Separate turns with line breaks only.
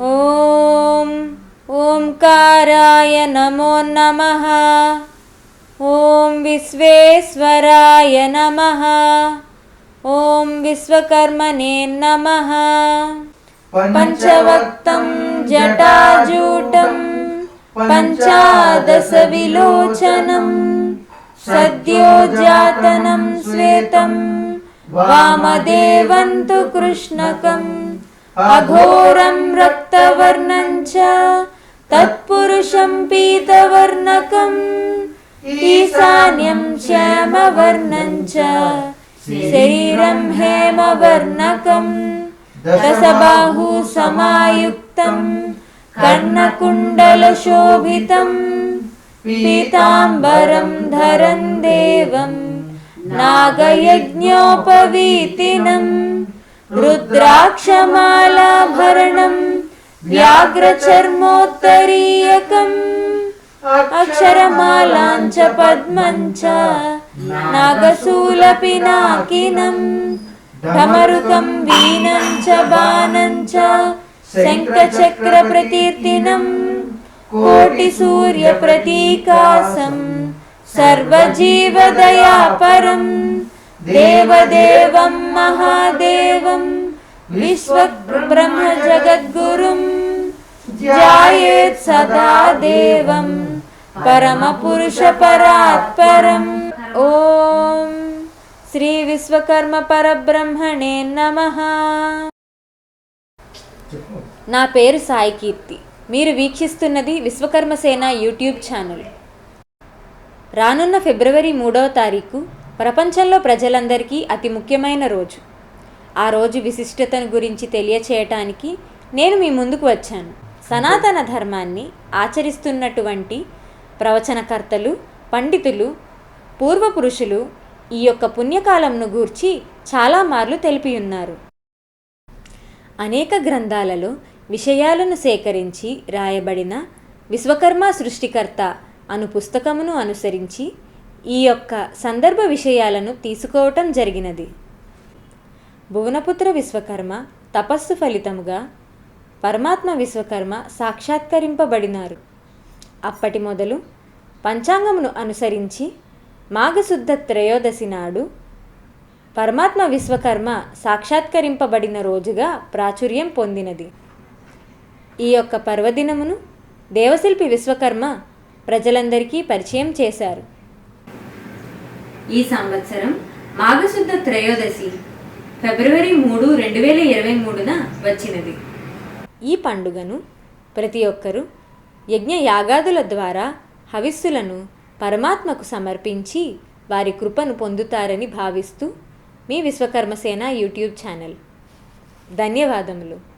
ॐ ओङ्काराय नमो नमः। ॐ विश्वेश्वराय नमः। ॐ विश्वकर्मणे नमः। पञ्चवक्तं जटाजूटं पञ्चादशविलोचनं सद्योजातनं श्वेतं वामदेवं तु कृष्णकम् अघोरं रक्तवर्णं च तत्पुरुषं पीतवर्णकम् ईशान्यं श्यामवर्णं च शरीरं हेमवर्णकम् दशबाहु समायुक्तं कर्णकुण्डलशोभितं पीताम्बरं धरन् देवं नागयज्ञोपवीतिनं रुद्राक्षमालाभरणं व्याघ्रचर्मोत्तरीयकम् अक्षरमालां च पद्मं च नागशूलपिनाकिनम् ढमरुकं वीणं च बाणं च शङ्खचक्रप्रकीर्तिनं कोटिसूर्यप्रतीकासं सर्वजीवदयापरं देवदेवं महादेवं विश्वब्रह्मजगद्गुरुं ध्यायेत् सदा देवं परमपुरुषपरात्परम् ॐ శ్రీ విశ్వకర్మ పరబ్రహ్మణే నమ నా పేరు సాయి కీర్తి మీరు వీక్షిస్తున్నది విశ్వకర్మ సేన యూట్యూబ్ ఛానల్ రానున్న ఫిబ్రవరి మూడవ తారీఖు ప్రపంచంలో ప్రజలందరికీ అతి ముఖ్యమైన రోజు. ఆ రోజు విశిష్టతను గురించి తెలియచేయటానికి నేను మీ ముందుకు వచ్చాను. సనాతన ధర్మాన్ని ఆచరిస్తున్నటువంటి ప్రవచనకర్తలు పండితులు పూర్వపురుషులు ఈ యొక్క పుణ్యకాలంను గూర్చి చాలా మార్లు తెలిపి ఉన్నారు అనేక గ్రంథాలలో విషయాలను సేకరించి రాయబడిన విశ్వకర్మ సృష్టికర్త అను పుస్తకమును అనుసరించి ఈ యొక్క సందర్భ విషయాలను తీసుకోవటం జరిగినది. భువనపుత్ర విశ్వకర్మ తపస్సు ఫలితముగా పరమాత్మ విశ్వకర్మ సాక్షాత్కరింపబడినారు. అప్పటి మొదలు పంచాంగమును అనుసరించి మాఘశుద్ధ త్రయోదశి నాడు పరమాత్మ విశ్వకర్మ సాక్షాత్కరింపబడిన రోజుగా ప్రాచుర్యం పొందినది. ఈ యొక్క పర్వదినమును దేవశిల్పి విశ్వకర్మ ప్రజలందరికీ పరిచయం చేశారు. ఈ సంవత్సరం మాఘశుద్ధ త్రయోదశి ఫిబ్రవరి మూడు రెండు వేల ఇరవై మూడున వచ్చినది. ఈ పండుగను ప్రతి ఒక్కరూ యజ్ఞ యాగాదుల ద్వారా హవిస్సులను పరమాత్మకు సమర్పించి వారి కృపను పొందుతారని భావిస్తూ మీ విశ్వకర్మసేన యూట్యూబ్ ఛానల్. ధన్యవాదములు.